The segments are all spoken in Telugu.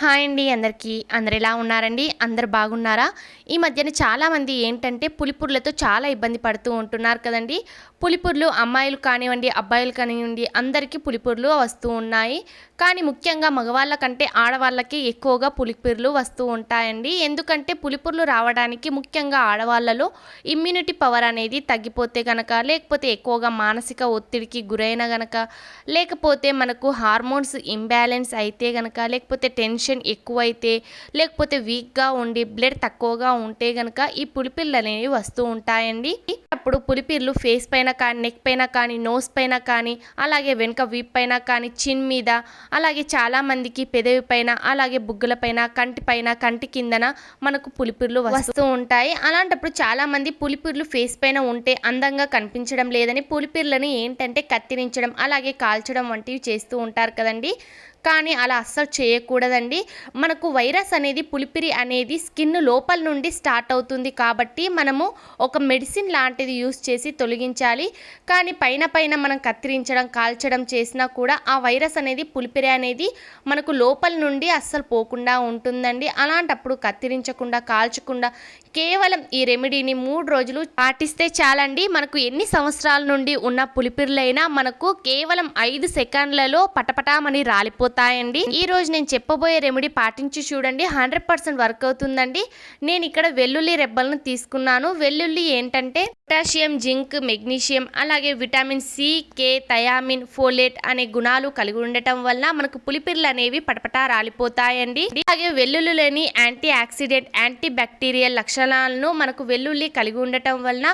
హాయ్ అండి అందరికీ. అందరు ఎలా ఉన్నారండి? అందరు బాగున్నారా? ఈ మధ్యన చాలామంది ఏంటంటే పులిపుర్లతో చాలా ఇబ్బంది పడుతూ ఉంటున్నారు కదండి. పులిపుర్లు అమ్మాయిలు కానివ్వండి అబ్బాయిలు కానివ్వండి అందరికీ పులిపుర్లు వస్తూ ఉన్నాయి. కానీ ముఖ్యంగా మగవాళ్ళ కంటే ఆడవాళ్ళకి ఎక్కువగా పులిపుర్లు వస్తూ ఉంటాయండి. ఎందుకంటే పులిపుర్లు రావడానికి ముఖ్యంగా ఆడవాళ్ళలో ఇమ్యూనిటీ పవర్ అనేది తగ్గిపోతే గనక లేకపోతే ఎక్కువగా మానసిక ఒత్తిడికి గురైన గనక లేకపోతే మనకు హార్మోన్స్ ఇంబ్యాలెన్స్ అయితే గనక లేకపోతే టెన్షన్ ఎక్కువైతే లేకపోతే వీక్గా ఉండి బ్లడ్ తక్కువగా ఉంటే గనక ఈ పులిపిల్లు అనేవి వస్తూ ఉంటాయండి. అప్పుడు పులిపిర్లు ఫేస్ పైన కానీ నెక్ పైన కానీ నోస్ పైన కానీ అలాగే వెనుక వీప్ పైన కానీ చిన్ మీద అలాగే చాలామందికి పెదవి పైన అలాగే బుగ్గల పైన కంటి పైన కంటి కిందన మనకు పులిపిర్లు వస్తూ ఉంటాయి. అలాంటప్పుడు చాలామంది పులిపిర్లు ఫేస్ పైన ఉంటే అందంగా కనిపించడం లేదని పులిపిర్లని ఏంటంటే కత్తిరించడం అలాగే కాల్చడం వంటివి చేస్తూ ఉంటారు కదండి. కానీ అలా అస్సలు చేయకూడదండి. మనకు వైరస్ అనేది పులిపిరి అనేది స్కిన్ లోపల నుండి స్టార్ట్ అవుతుంది కాబట్టి మనము ఒక మెడిసిన్ లాంటిది యూస్ చేసి తొలగించాలి. కానీ పైన పైన మనం కత్తిరించడం కాల్చడం చేసినా కూడా ఆ వైరస్ అనేది పులిపిరి అనేది మనకు లోపల నుండి అస్సలు పోకుండా ఉంటుందండి. అలాంటప్పుడు కత్తిరించకుండా కాల్చకుండా కేవలం ఈ రెమెడీని మూడు రోజులు పాటిస్తే చాలండి. మనకు ఎన్ని సంవత్సరాల నుండి ఉన్న పులిపిరులైనా మనకు కేవలం ఐదు సెకండ్లలో పటపటామని రాలిపోతాయండి ఈ రోజు నేను చెప్పబోయే రెమెడీ పాటించి చూడండి. హండ్రెడ్ పర్సెంట్ వర్క్ అవుతుందండి. నేను ఇక్కడ వెల్లుల్లి రెబ్బలను తీసుకున్నాను. వెల్లుల్లి ఏంటంటే పొటాషియం జింక్ మెగ్నీషియం అలాగే vitamin C K thiamine folate అనే గుణాలు కలిగి ఉండటం వల్ల మనకు పులిపిర్లు అనేవి పటపటా రాలిపోతాయండి. అలాగే వెల్లుల్లిలోని యాంటీ ఆక్సిడెంట్ యాంటీ బ్యాక్టీరియల్ లక్షణాలను మనకు వెల్లుల్లి కలిగి ఉండటం వలన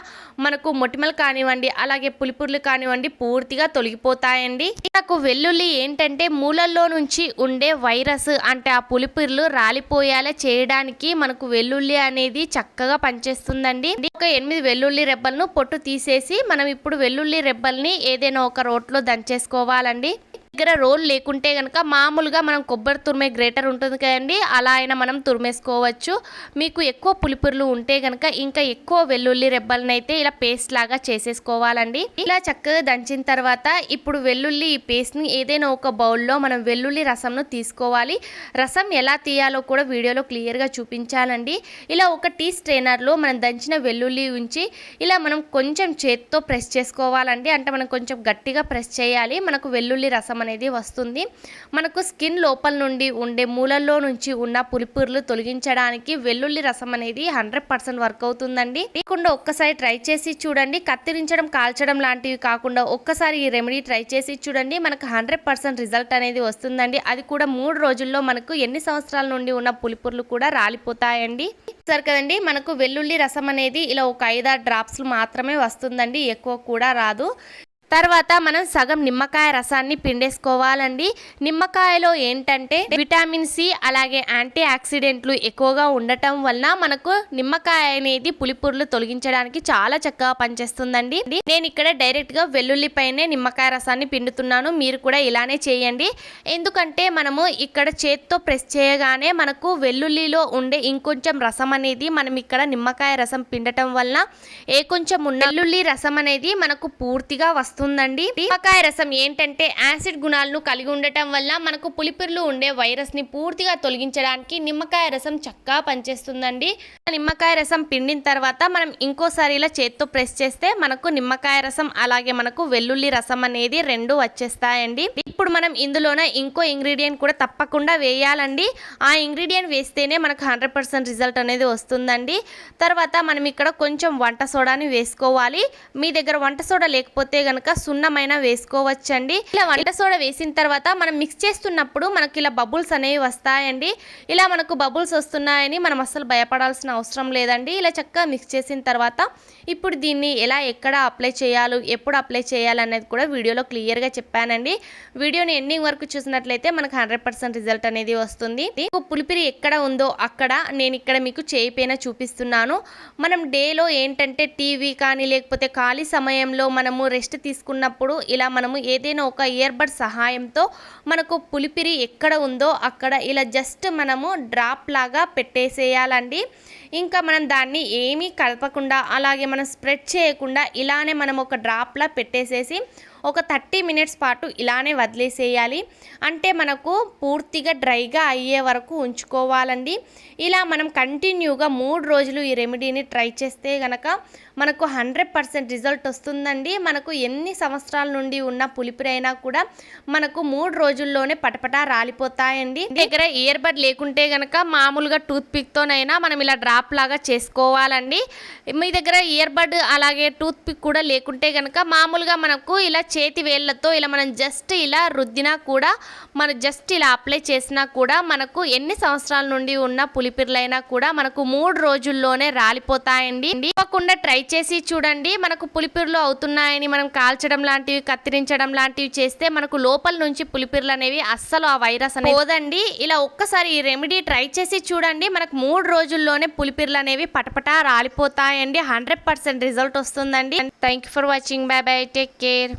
మనకు మొటిమలు కానివ్వండి అలాగే పులిపుర్లు కానివ్వండి పూర్తిగా తొలగిపోతాయండి. నాకు వెల్లుల్లి ఏంటంటే మూలల్లో నుంచి ఉండే వైరస్ అంటే ఆ పులిపిర్లు రాలిపోయేలా చేయడానికి మనకు వెల్లుల్లి అనేది చక్కగా పనిచేస్తుందండి. ఒక ఎనిమిది వెల్లుల్లి రెబ్బలను పొట్టు తీసేసి మనం ఇప్పుడు వెల్లుల్లి రెబ్బల్ని ఏదైనా ఒక రోట్లో దంచేసుకోవాలండి. దగ్గర రోల్ లేకుంటే కనుక మామూలుగా మనం కొబ్బరి తురిమే గ్రేటర్ ఉంటుంది కదండి అలా అయినా మనం తురిమేసుకోవచ్చు. మీకు ఎక్కువ పులిపురులు ఉంటే కనుక ఇంకా ఎక్కువ వెల్లుల్లి రెబ్బలనైతే అయితే ఇలా పేస్ట్ లాగా చేసేసుకోవాలండి. ఇలా చక్కగా దంచిన తర్వాత ఇప్పుడు వెల్లుల్లి ఈ పేస్ట్ని ఏదైనా ఒక బౌల్లో మనం వెల్లుల్లి రసంను తీసుకోవాలి. రసం ఎలా తీయాలో కూడా వీడియోలో క్లియర్గా చూపించాలండి ఇలా ఒక టీ స్ట్రైనర్లో మనం దంచిన వెల్లుల్లి ఉంచి ఇలా మనం కొంచెం చేత్తో ప్రెస్ చేసుకోవాలండి. అంటే మనం కొంచెం గట్టిగా ప్రెస్ చేయాలి. మనకు వెల్లుల్లి రసం అనేది వస్తుంది. మనకు స్కిన్ లోపల నుండి ఉండే మూలల్లో నుంచి ఉన్న పులిపురులు తొలగించడానికి వెల్లుల్లి రసం అనేది హండ్రెడ్ పర్సెంట్ వర్క్ అవుతుందండి. లేకుండా ఒక్కసారి ట్రై చేసి చూడండి. కత్తిరించడం కాల్చడం లాంటివి కాకుండా ఒక్కసారి ఈ రెమెడీ ట్రై చేసి చూడండి. మనకు హండ్రెడ్ పర్సెంట్ రిజల్ట్ అనేది వస్తుందండి. అది కూడా మూడు రోజుల్లో మనకు ఎన్ని సంవత్సరాల నుండి ఉన్న పులిపురులు కూడా రాలిపోతాయండి. సరే కదండి మనకు వెల్లుల్లి రసం అనేది ఇలా ఒక ఐదారు డ్రాప్స్లు మాత్రమే వస్తుందండి. ఎక్కువ కూడా రాదు. తర్వాత మనం సగం నిమ్మకాయ రసాన్ని పిండేసుకోవాలండి. నిమ్మకాయలో ఏంటంటే విటామిన్ సి అలాగే యాంటీ ఆక్సిడెంట్లు ఎక్కువగా ఉండటం వలన మనకు నిమ్మకాయ అనేది పులిపుర్లు తొలగించడానికి చాలా చక్కగా పనిచేస్తుందండి. నేను ఇక్కడ డైరెక్ట్గా వెల్లుల్లి పైనే నిమ్మకాయ రసాన్ని పిండుతున్నాను. మీరు కూడా ఇలానే చేయండి. ఎందుకంటే మనము ఇక్కడ చేత్తో ప్రెస్ చేయగానే మనకు వెల్లుల్లిలో ఉండే ఇంకొంచెం రసం అనేది మనం ఇక్కడ నిమ్మకాయ రసం పిండటం వలన ఏ కొంచెం ఉన్న వెల్లుల్లి రసం అనేది మనకు పూర్తిగా వస్తుంది వస్తుందండి. నిమ్మకాయ రసం ఏంటంటే యాసిడ్ గుణాలను కలిగి ఉండటం వల్ల మనకు పులిపిర్లు ఉండే వైరస్ని పూర్తిగా తొలగించడానికి నిమ్మకాయ రసం చక్కగా పనిచేస్తుందండి. నిమ్మకాయ రసం పిండిన తర్వాత మనం ఇంకోసారి ఇలా చేత్తో ప్రెస్ చేస్తే మనకు నిమ్మకాయ రసం అలాగే మనకు వెల్లుల్లి రసం అనేది రెండు వచ్చేస్తాయండి. ఇప్పుడు మనం ఇందులోన ఇంకో ఇంగ్రీడియంట్ కూడా తప్పకుండా వేయాలండి. ఆ ఇంగ్రీడియంట్ వేస్తేనే మనకు హండ్రెడ్ పర్సెంట్ రిజల్ట్ అనేది వస్తుందండి. తర్వాత మనం ఇక్కడ కొంచెం వంట సోడాని వేసుకోవాలి. మీ దగ్గర వంట సోడా లేకపోతే కనుక సున్నమైన వేసుకోవచ్చండి. ఇలా వంట సోడా వేసిన తర్వాత మనం మిక్స్ చేస్తున్నప్పుడు మనకి ఇలా బబుల్స్ అనేవి వస్తాయండి. ఇలా మనకు బబుల్స్ వస్తున్నాయని మనం అస్సలు భయపడాల్సిన అవసరం లేదండి. ఇలా చక్కగా మిక్స్ చేసిన తర్వాత ఇప్పుడు దీన్ని ఎలా ఎక్కడ అప్లై చేయాలో ఎప్పుడు అప్లై చేయాలి అనేది కూడా వీడియోలో క్లియర్గా చెప్పానండి. వీడియోని ఎండింగ్ వరకు చూసినట్లయితే మనకు హండ్రెడ్ పర్సెంట్ రిజల్ట్ అనేది వస్తుంది. పులిపిరి ఎక్కడ ఉందో అక్కడ నేను ఇక్కడ మీకు చేయి పైన చూపిస్తున్నాను. మనం డేలో ఏంటంటే టీవీ కానీ లేకపోతే ఖాళీ సమయంలో మనము రెస్ట్ తీసుకున్నప్పుడు ఇలా మనము ఏదైనా ఒక ఇయర్బడ్ సహాయంతో మనకు పులిపిరి ఎక్కడ ఉందో అక్కడ ఇలా జస్ట్ మనము డ్రాప్ లాగా పెట్టేసేయాలండి. ఇంకా మనం దాన్ని ఏమీ కలపకుండా అలాగే మనం స్ప్రెడ్ చేయకుండా ఇలానే మనం ఒక డ్రాప్లా పెట్టేసేసి ఒక థర్టీ మినిట్స్ పాటు ఇలానే వదిలేసేయాలి. అంటే మనకు పూర్తిగా డ్రైగా అయ్యే వరకు ఉంచుకోవాలండి. ఇలా మనం కంటిన్యూగా మూడు రోజులు ఈ రెమెడీని ట్రై చేస్తే గనక మనకు హండ్రెడ్ పర్సెంట్ రిజల్ట్ వస్తుందండి. మనకు ఎన్ని సంవత్సరాల నుండి ఉన్న పులిపిరైనా కూడా మనకు మూడు రోజుల్లోనే పటపటా రాలిపోతాయండి. దగ్గర ఇయర్ బడ్ లేకుంటే గనక మామూలుగా టూత్ పిక్తోనైనా మనం ఇలా డ్రాప్ లాగా చేసుకోవాలండి. మీ దగ్గర ఇయర్ బడ్ అలాగే టూత్ పిక్ కూడా లేకుంటే గనక మామూలుగా మనకు ఇలా చేతి వేళ్ళతో ఇలా మనం జస్ట్ ఇలా రుద్దినా కూడా మనం జస్ట్ ఇలా అప్లై చేసినా కూడా మనకు ఎన్ని సంవత్సరాల నుండి ఉన్న పులిపిర్లైనా కూడా మనకు మూడు రోజుల్లోనే రాలిపోతాయండి. తప్పకుండా ట్రై చేసి చూడండి. మనకు పులిపిర్లు అవుతున్నాయని మనం కాల్చడం లాంటివి కత్తిరించడం లాంటివి చేస్తే మనకు లోపల నుంచి పులిపిర్లు అనేవి అస్సలు ఆ వైరస్ అనేది పోదండి. ఇలా ఒక్కసారి ఈ రెమెడీ ట్రై చేసి చూడండి. మనకు మూడు రోజుల్లోనే పులిపిర్లు అనేవి పటపటా రాలిపోతాయండి. హండ్రెడ్ పర్సెంట్ రిజల్ట్ వస్తుందండి. Thank you for watching. Bye bye take care.